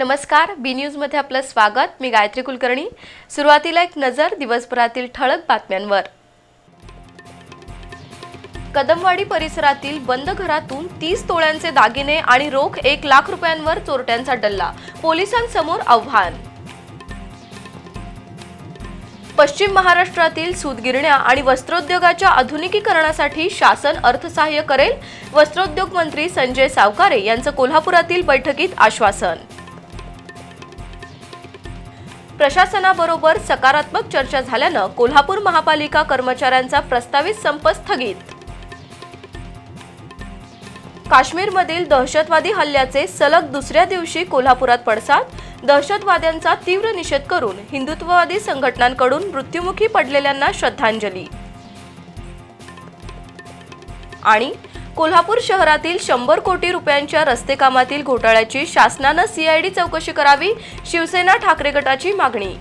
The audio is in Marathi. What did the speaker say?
नमस्कार बी न्यूजमध्ये आपलं स्वागत. मी गायत्री कुलकर्णी. सुरुवातीला एक नजर दिवसभरातील ठळक बातम्यांवर. कदमवाडी परिसरातील बंद घरातून तीस तोळ्यांचे दागिने आणि रोख एक लाख रुपयांवर चोरट्यांचा डल्ला. पोलिसांसमोर आव्हान. पश्चिम महाराष्ट्रातील सूतगिरण्या आणि वस्त्रोद्योगाच्या आधुनिकीकरणासाठी शासन अर्थसहाय्य करेल वस्त्रोद्योग मंत्री संजय सावकारे यांचं कोल्हापुरातील बैठकीत आश्वासन. प्रशासनाबरोबर सकारात्मक चर्चा झाल्यानं कोल्हापूर महापालिका कर्मचाऱ्यांचा प्रस्तावित संप स्थगित. काश्मीरमधील दहशतवादी हल्ल्याचे सलग दुसऱ्या दिवशी कोल्हापुरात पडसाद. दहशतवाद्यांचा तीव्र निषेध करून हिंदुत्ववादी संघटनांकडून मृत्युमुखी पडलेल्यांना श्रद्धांजली. आणि कोल्हापूर शहरातील शंभर कोटी रुपयांच्या रस्ते कामातील घोटाळ्याची शासनानं सीआयडी चौकशी करावी शिवसेना ठाकरे गटाची मागणी.